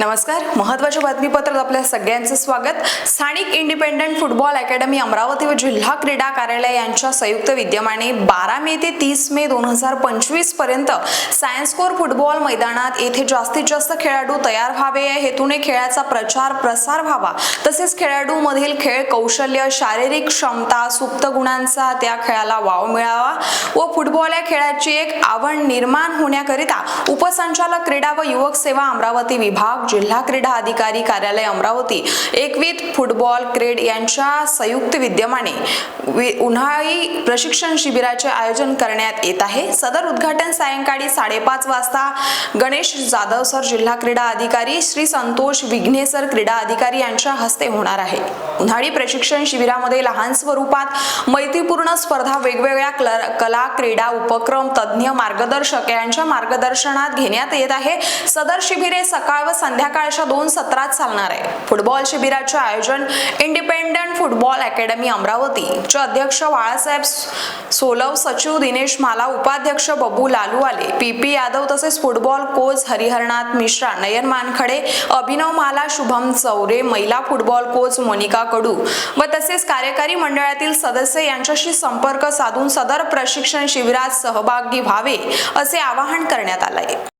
नमस्कार महत्त्वाच्या बातमीपत्रात आपल्या सगळ्यांचं स्वागत. स्थानिक इंडिपेंडंट फुटबॉल अकॅडमी अमरावती व जिल्हा क्रीडा कार्यालय यांच्या संयुक्त विद्यमाने बारा मे ते तीस मे दोन हजार पंचवीसपर्यंत सायन्स कोर फुटबॉल मैदानात येथे जास्तीत जास्त खेळाडू तयार व्हावे या हेतूने खेळाचा प्रचार प्रसार व्हावा. तसेच खेळाडूमधील खेळ कौशल्य शारीरिक क्षमता सुप्त गुणांचा त्या खेळाला वाव मिळावा व फुटबॉल या खेळाची एक आवड निर्माण होण्याकरिता उपसंचालक क्रीडा व युवक सेवा अमरावती विभाग जिल्हा क्रीडा अधिकारी कार्यालय अमरावती एकवीत फुटबॉल क्रीड यांच्या संयुक्त विद्यमाने उन्हाळी प्रशिक्षण शिबिराचे आयोजन करण्यात येत आहे. सदर उद्घाटन सायंकाळी साडेपाच वाजता गणेश जाधव सर जिल्हा क्रीडा अधिकारी श्री संतोष विघ्नेसर क्रीडा अधिकारी यांच्या हस्ते होणार आहे. उन्हाळी प्रशिक्षण शिबिरामध्ये लहान स्वरूपात मैत्रीपूर्ण स्पर्धा वेगवेगळ्या कला क्रीडा उपक्रम तज्ज्ञ मार्गदर्शक यांच्या मार्गदर्शनात घेण्यात येत आहे. सदर शिबिरे सकाळ व संध्याकाळच्या दोन सत्रात चालणार आहे. फुटबॉल शिबिराचे आयोजन इंडिपेंडंट फुटबॉल अकॅडमी अमरावती चे अध्यक्ष बाळासाहेब सोलव सचिव दिनेश माला उपाध्यक्ष बबू लालू पी पी यादव तसेच फुटबॉल कोच हरिहरनाथ मिश्रा नयन मानखडे अभिनव माला शुभम चौरे महिला फुटबॉल कोच मोनिका कडू व तसेच कार्यकारी मंडळातील सदस्य यांच्याशी संपर्क साधून सदर प्रशिक्षण शिबिरात सहभागी व्हावे असे आवाहन करण्यात आले